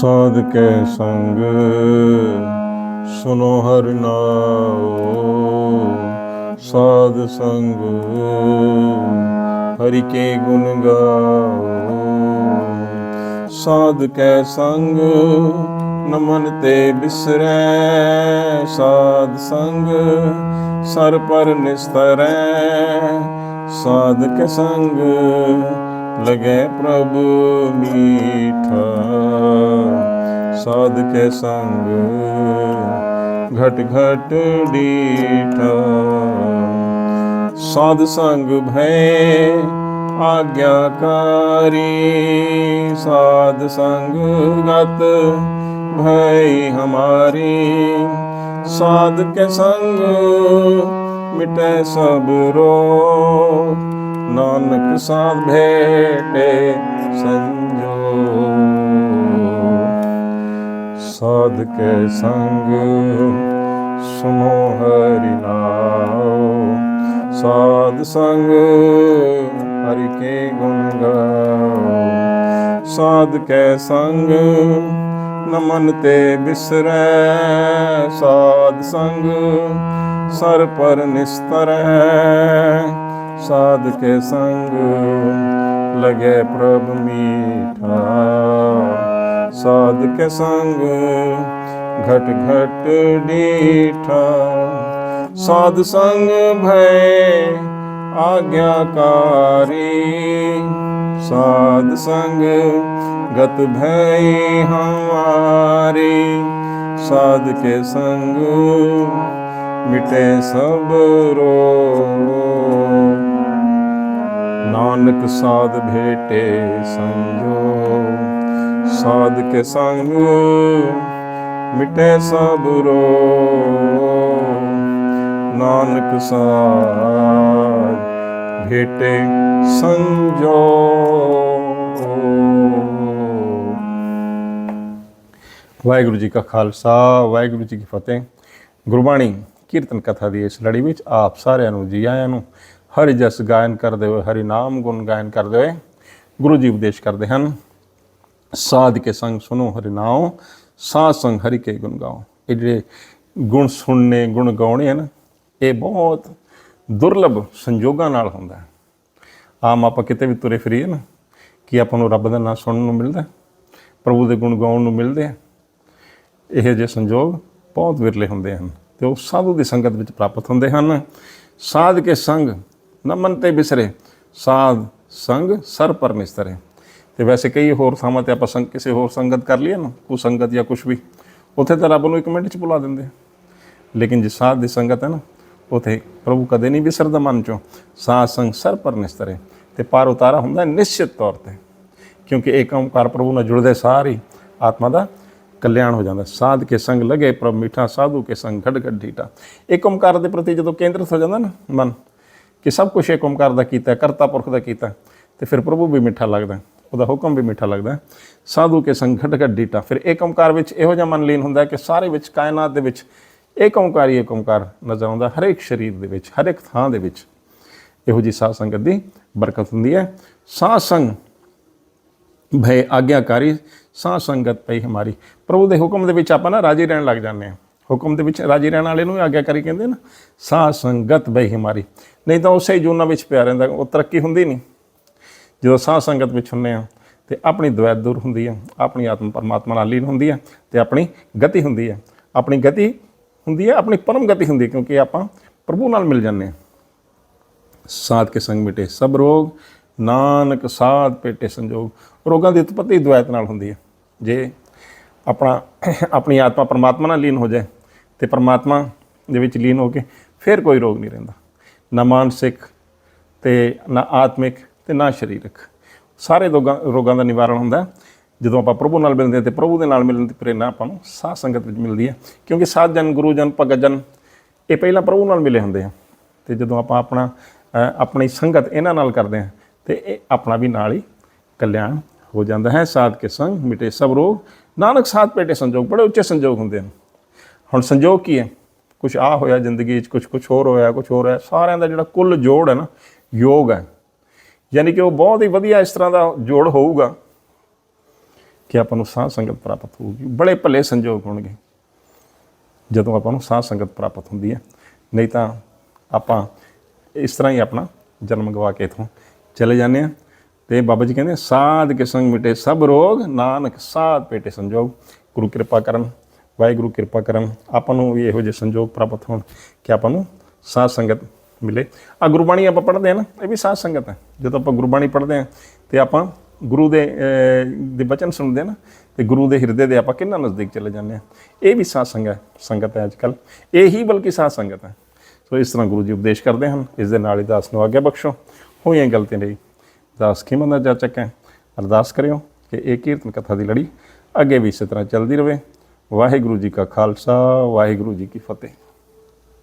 ਸਾਧ ਕੈ ਸੰਗ, ਸੁਨੋ ਹਰਿ ਨਾਮ ਸਾਧ ਸੰਗ, ਹਰਿ ਕੇ ਗੁਣ ਗਾਓ ਸਾਧ ਕੈ ਸੰਗ, ਨਮਨ ਤੇ ਬਿਸਰੈ। ਸਾਧ ਸੰਗ, ਸਰ ਪਰ ਨਿਸਤਰੈ ਸਾਧ ਕੈ ਸੰਗ ਲਗੇ ਪ੍ਰਭ ਮੀਠਾ ਸਾਧ ਕੇ ਸੰਗ ਘਟ ਘਟ ਡੀਠਾ। ਸਾਧ ਸੰਗ ਭੈ ਆਗਿਆਕਾਰੀ, ਸਾਧ ਸੰਗ ਗਤ ਭੈ ਹਮਾਰੀ। ਸਾਧ ਕੇ ਸੰਗ ਮਿਟੈ ਸਭ ਰੋ। ਨਾਨਕ ਸਾਧ ਭੇਟੇ ਸੰਜੋ। ਸਾਧ ਕੇ ਸੰਗ ਸੁਨੋ ਹਰਿ ਨਾਮ ਸਾਧ ਸੰਗ ਹਰਿ ਕੇ ਗੁਣ ਗਾਓ ਸਾਧ ਕੇ ਸੰਗ ਨ ਮਨ ਤੇ ਬਿਸਰੈ, ਸਾਧ ਸੰਗ ਸਰ ਪਰ ਨਿਸਤਰੈ। ਸਾਧ ਕੇ ਸੰਗ ਲਗੇ ਪ੍ਰਭ ਮੀਠਾ। ਸਾਧ ਕੇ ਸੰਗ ਘਟ ਘਟ ਡੀਠਾ। ਸਾਧ ਸੰਗ ਭੈ ਆਗਿਆਕਾਰੀ ਸਾਧ ਸੰਗ ਗਤ ਭੈ ਹਮਾਰੀ ਸਾਧ ਕੇ ਸੰਗ ਮਿਟੇ ਸਭ ਰੋਗ। ਨਾਨਕ ਸਾਧ ਭੇਟੇ ਸੰਜੋ, ਸਾਧ ਕੇ ਸੰਗ ਮਿਟੇ ਸਭ ਰੋਗ। ਨਾਨਕ ਸਾਧ ਭੇਟੇ ਸੰਜੋ ਵਾਹਿਗੁਰੂ ਜੀ ਕਾ ਖਾਲਸਾ, ਵਾਹਿਗੁਰੂ ਜੀ ਕੀ ਫਤਿਹ। ਗੁਰਬਾਣੀ ਕੀਰਤਨ ਕਥਾ ਦੀ ਇਸ ਲੜੀ ਵਿੱਚ ਆਪ ਸਾਰਿਆਂ ਨੂੰ, ਜੀ ਆਇਆਂ ਨੂੰ ਹਰਿ ਜਸ ਗਾਇਨ ਕਰਦੇ ਹੋਏ, ਹਰੀ ਨਾਮ ਗੁਣ ਗਾਇਨ ਕਰਦੇ ਹੋਏ ਗੁਰੂ ਜੀ ਉਪਦੇਸ਼ ਕਰਦੇ ਹਨ। ਸਾਧ ਕੇ ਸੰਗ ਸੁਨੋ ਹਰਿ ਨਾਮ ਸਾਧ ਸੰਗ ਹਰਿ ਕੇ ਗੁਣ ਗਾਓ। ਇਹ ਜਿਹੜੇ ਗੁਣ ਸੁਣਨੇ, ਗੁਣ ਗਾਉਣੇ ਹਨ, ਇਹ ਬਹੁਤ ਦੁਰਲਭ ਸੰਜੋਗਾਂ ਨਾਲ ਹੁੰਦਾ ਹੈ। ਆਮ ਆਪਾਂ ਕਿਤੇ ਵੀ ਤੁਰੇ ਫਿਰੀਏ ਨਾ, ਕਿ ਆਪਾਂ ਨੂੰ ਰੱਬ ਦਾ ਨਾਮ ਸੁਣਨ ਨੂੰ ਮਿਲਦਾ ਪ੍ਰਭੂ ਦੇ ਗੁਣ ਗਾਉਣ ਨੂੰ ਮਿਲਦੇ ਆ ਇਹ ਜਿਹੇ ਸੰਜੋਗ ਬਹੁਤ ਵਿਰਲੇ ਹੁੰਦੇ ਹਨ ਤੇ ਉਹ ਸਾਧੂ ਦੀ ਸੰਗਤ ਵਿੱਚ ਪ੍ਰਾਪਤ ਹੁੰਦੇ ਹਨ। ਸਾਧ ਕੇ ਸੰਗ ਨਮਨ ਤੇ ਬਿਸਰੇ, ਸਾਧ ਸੰਗ ਸਰ ਪਰ ਨਿਸਤਰੇ। ਤੇ ਵੈਸੇ ਕਈ ਹੋਰ ਥਾਵਾਂ ਤੇ ਆਪਾਂ ਸੰਗ, ਕਿਸੇ ਹੋਰ ਸੰਗਤ ਕਰ ਲਈਏ ਨਾ ਕੋ ਸੰਗਤ ਜਾਂ ਕੁਝ ਵੀ, ਉੱਥੇ ਤਾਂ ਰੱਬ ਨੂੰ ਇੱਕ ਮਿੰਟ ਚ ਬੁਲਾ ਦਿੰਦੇ ਲੇਕਿਨ ਜੇ ਸਾਧ ਦੀ ਸੰਗਤ ਹੈ ਨਾ ਉਥੇ ਪ੍ਰਭੂ ਕਦੇ ਨਹੀਂ ਵਿਸਰਦਾ ਮਨ ਚੋਂ। ਸਾਧ ਸੰਗ ਸਰ ਪਰ ਨਿਸਤਰੇ ਤੇ ਪਾਰ ਉਤਾਰਾ ਹੁੰਦਾ ਨਿਸ਼ਚਿਤ ਤੌਰ ਤੇ। ਕਿਉਂਕਿ ਏਕ ਓਮਕਾਰ ਪ੍ਰਭੂ ਨਾਲ ਜੁੜਦੇ ਸਾਰੀ ਆਤਮਾ ਦਾ ਕਲਿਆਣ ਹੋ ਜਾਂਦਾ। ਸਾਧ ਕੇ ਸੰਗ ਲਗੇ ਪ੍ਰਭ ਮਿੱਠਾ, ਸਾਧੂ ਕੇ ਸੰਗ ਘੜ ਘੜ ਢੀਟਾ ਏਕ ਓਮਕਾਰ ਦੇ ਪ੍ਰਤੀ ਜਦੋਂ ਕੇਂਦਰਿਤ ਹੋ ਜਾਂਦਾ ਨਾ ਮਨ, ਕਿ ਸਭ ਕੁਝ ਏਕ ਓਮਕਾਰ ਦਾ ਕੀਤਾ ਕਰਤਾ ਪੁਰਖ ਦਾ ਕੀਤਾ ਤੇ ਫਿਰ ਪ੍ਰਭੂ ਵੀ ਮਿੱਠਾ ਲੱਗਦਾ ਉਹਦਾ ਹੁਕਮ ਵੀ ਮਿੱਠਾ ਲੱਗਦਾ ਸਾਧੂ ਕੇ ਸੰਗ ਘੜ ਘੜ ਢੀਟਾ ਫਿਰ ਏਕ ਓਮਕਾਰ ਵਿੱਚ ਇਹੋ ਜਿਹਾ ਮਨ ਲੀਨ ਹੁੰਦਾ ਕਿ ਸਾਰੇ ਵਿੱਚ ਕਾਇਨਾਤ ਦੇ ਵਿੱਚ ਏਕ ਓੰਕਾਰ ਹੀ ਏਕ ਨਜ਼ਰ ਆਉਂਦਾ ਹਰੇਕ ਸਰੀਰ ਦੇ ਵਿੱਚ, ਹਰੇਕ ਥਾਂ ਦੇ ਵਿੱਚ। ਇਹੋ ਜੀ ਸਾਧ ਸੰਗਤ ਦੀ ਬਰਕਤ ਹੁੰਦੀ ਹੈ। ਸਾਧ ਸੰਗ ਭੈ ਆਗਿਆਕਾਰੀ, ਸਾਧ ਸੰਗਤ ਪਈ ਹਮਾਰੀ। ਪ੍ਰਭੂ ਦੇ ਹੁਕਮ ਦੇ ਵਿੱਚ ਆਪਾਂ ਨਾ ਰਾਜੀ ਰਹਿਣ ਲੱਗ ਜਾਂਦੇ ਹਾਂ। ਹੁਕਮ ਦੇ ਵਿੱਚ ਰਾਜੀ ਰਹਿਣ ਵਾਲੇ ਨੂੰ ਹੀ ਆਗਿਆਕਾਰੀ ਕਹਿੰਦੇ ਨਾ, ਸਾਧ ਸੰਗਤ ਬਈ ਹਮਾਰੀ। ਨਹੀਂ ਤਾਂ ਉਸੇ ਹੀ ਜੂਨਾ ਵਿੱਚ ਪਿਆ ਰਹਿੰਦਾ, ਉਹ ਤਰੱਕੀ ਹੁੰਦੀ ਨਹੀਂ। ਜਦੋਂ ਸਾਧ ਸੰਗਤ ਵਿੱਚ ਹੁੰਨੇ ਆ ਤੇ ਆਪਣੀ ਦਵੈਤ ਦੂਰ ਹੁੰਦੀ ਹੈ, ਆਪਣੀ ਆਤਮ ਪਰਮਾਤਮਾ ਨਾਲ ਲੀਨ ਹੁੰਦੀ ਹੈ ਤੇ ਆਪਣੀ ਗਤੀ ਹੁੰਦੀ ਹੈ। ਆਪਣੀ ਗਤੀ ਹੁੰਦੀ ਹੈ, ਆਪਣੀ ਪਰਮ ਗਤੀ ਹੁੰਦੀ ਹੈ, ਕਿਉਂਕਿ ਆਪਾਂ ਪ੍ਰਭੂ ਨਾਲ ਮਿਲ ਜਾਂਦੇ ਹਾਂ। ਸਾਧ ਕੇ ਸੰਗ ਮਿਟੇ ਸਭ ਰੋਗ, ਨਾਨਕ ਸਾਧ ਪੇਟੇ ਸੰਜੋਗ। ਰੋਗਾਂ ਦੀ ਉਤਪਤੀ ਦਵੈਤ ਨਾਲ ਹੁੰਦੀ ਹੈ। ਜੇ ਆਪਣਾ ਆਪਣੀ ਆਤਮਾ ਪਰਮਾਤਮਾ ਨਾਲ ਲੀਨ ਹੋ ਜਾਏ, ਤੇ ਪਰਮਾਤਮਾ ਦੇ ਵਿੱਚ ਲੀਨ ਹੋ ਕੇ ਫਿਰ ਕੋਈ ਰੋਗ ਨਹੀਂ ਰਹਿੰਦਾ। ਨਾ ਮਾਨਸਿਕ ਤੇ ਨਾ ਆਤਮਿਕ ਤੇ ਨਾ ਸਰੀਰਕ। ਸਾਰੇ ਰੋਗਾਂ ਰੋਗਾਂ ਦਾ ਨਿਵਾਰਣ ਹੁੰਦਾ ਜਦੋਂ ਆਪਾਂ ਪ੍ਰਭੂ ਨਾਲ ਮਿਲਦੇ ਹਾਂ ਤੇ ਪ੍ਰਭੂ ਦੇ ਨਾਲ ਮਿਲਣ ਦੀ ਪ੍ਰੇਰਨਾ ਆਪਾਂ ਨੂੰ ਸਾਧ ਸੰਗਤ ਵਿੱਚ ਮਿਲਦੀ ਹੈ। ਕਿਉਂਕਿ ਸਾਧ ਜਨ, ਗੁਰੂ ਜਨ, ਭਗਤ ਜਨ, ਇਹ ਪਹਿਲਾਂ ਪ੍ਰਭੂ ਨਾਲ ਮਿਲੇ ਹੁੰਦੇ ਆ। ਤੇ ਜਦੋਂ ਆਪਾਂ ਆਪਣਾ ਆਪਣੀ ਸੰਗਤ ਇਹਨਾਂ ਨਾਲ ਕਰਦੇ ਹਾਂ, ਤੇ ਇਹ ਆਪਣਾ ਵੀ ਨਾਲ ਹੀ ਕਲਿਆਣ ਹੋ ਜਾਂਦਾ ਹੈ। ਸਾਧ ਕੇ ਸੰਗ ਮਿਟੇ ਸਭ ਰੋਗ। ਨਾਨਕ ਸਾਧ ਪੇਟੇ ਸੰਜੋਗ, ਬੜੇ ਉੱਚੇ ਸੰਜੋਗ ਹੁੰਦੇ ਹਨ। ਹੁਣ ਸੰਜੋਗ ਕੀ ਹੈ? ਕੁਝ ਆ ਹੋਇਆ ਜ਼ਿੰਦਗੀ 'ਚ ਕੁਝ ਕੁਝ ਹੋਰ ਹੋਇਆ ਕੁਝ ਹੋਰ ਹੈ ਸਾਰਿਆਂ ਦਾ ਜਿਹੜਾ ਕੁੱਲ ਜੋੜ ਹੈ ਨਾ, ਯੋਗ ਹੈ। ਯਾਨੀ ਕਿ ਉਹ ਬਹੁਤ ਹੀ ਵਧੀਆ ਇਸ ਤਰ੍ਹਾਂ ਦਾ ਜੋੜ ਹੋਊਗਾ। ਕਿ ਆਪਾਂ ਨੂੰ ਸਾਧ ਸੰਗਤ ਪ੍ਰਾਪਤ ਹੋਊਗੀ। ਬੜੇ ਭਲੇ ਸੰਜੋਗ ਹੋਣਗੇ, ਜਦੋਂ ਆਪਾਂ ਨੂੰ ਸਾਧ ਸੰਗਤ ਪ੍ਰਾਪਤ ਹੁੰਦੀ ਹੈ। ਨਹੀਂ ਤਾਂ ਆਪਾਂ ਇਸ ਤਰ੍ਹਾਂ ਹੀ ਆਪਣਾ ਜਨਮ ਗਵਾ ਕੇ ਇਥੋਂ ਚਲੇ ਜਾਂਦੇ ਆ ਤੇ ਬਾਬਾ ਜੀ ਕਹਿੰਦੇ, ਸਾਧ ਕੇ ਸੰਗ ਮਿਟੇ ਸਭ ਰੋਗ, ਨਾਨਕ ਸਾਧ ਪੇਟੇ ਸੰਜੋਗ। ਗੁਰੂ ਕਿਰਪਾ ਕਰਨ, ਵਾਹਿਗੁਰੂ ਕਿਰਪਾ ਕਰਨ, ਆਪਾਂ ਨੂੰ ਵੀ ਇਹੋ ਜਿਹੇ ਸੰਜੋਗ ਪ੍ਰਾਪਤ ਹੋਣ ਕਿ ਆਪਾਂ ਨੂੰ ਸਾਧ ਸੰਗਤ ਮਿਲੇ। ਆ ਗੁਰਬਾਣੀ ਆਪਾਂ ਪੜ੍ਹਦੇ ਆ ਨਾ, ਇਹ ਵੀ ਸਾਧ ਸੰਗਤ ਹੈ। ਜਦੋਂ ਆਪਾਂ ਗੁਰਬਾਣੀ ਪੜ੍ਹਦੇ ਆ ਤੇ ਆਪਾਂ ਗੁਰੂ ਦੇ ਅਹ, ਦੇ ਬਚਨ ਸੁਣਦੇ ਆ ਨਾ ਤੇ ਗੁਰੂ ਦੇ ਹਿਰਦੇ ਦੇ ਆਪਾਂ ਕਿੰਨਾ ਨਜ਼ਦੀਕ ਚਲੇ ਜਾਂਦੇ ਆ। ਇਹ ਵੀ ਸਾਧ ਸੰਗਤ ਸੰਗਤ ਹੈ ਅੱਜ ਕੱਲ ਇਹ ਹੀ ਬਲਕਿ ਸਾਧ ਸੰਗਤ ਹੈ। ਸੋ ਇਸ ਤਰ੍ਹਾਂ ਗੁਰੂ ਜੀ ਉਪਦੇਸ਼ ਕਰਦੇ ਹਨ ਇਸ ਦੇ ਨਾਲ ਹੀ ਦਾਸ ਨੂੰ ਆਗਿਆ ਬਖਸ਼ੋ। ਹੋਈਆਂ ਗਲਤੀਆਂ ਲਈ ਦਾਸ ਕੀ ਮੰਦਾ ਜਾਚਕ ਹੈ। ਅਰਦਾਸ ਕਰਿਓ ਕਿ ਇਹ ਕੀਰਤਨ ਕਥਾ ਦੀ ਲੜੀ ਅੱਗੇ ਵੀ ਇਸੇ ਤਰ੍ਹਾਂ ਚੱਲਦੀ ਰਹੇ। ਵਾਹਿਗੁਰੂ ਜੀ ਕਾ ਖਾਲਸਾ ਵਾਹਿਗੁਰੂ ਜੀ ਕੀ ਫਤਿਹ।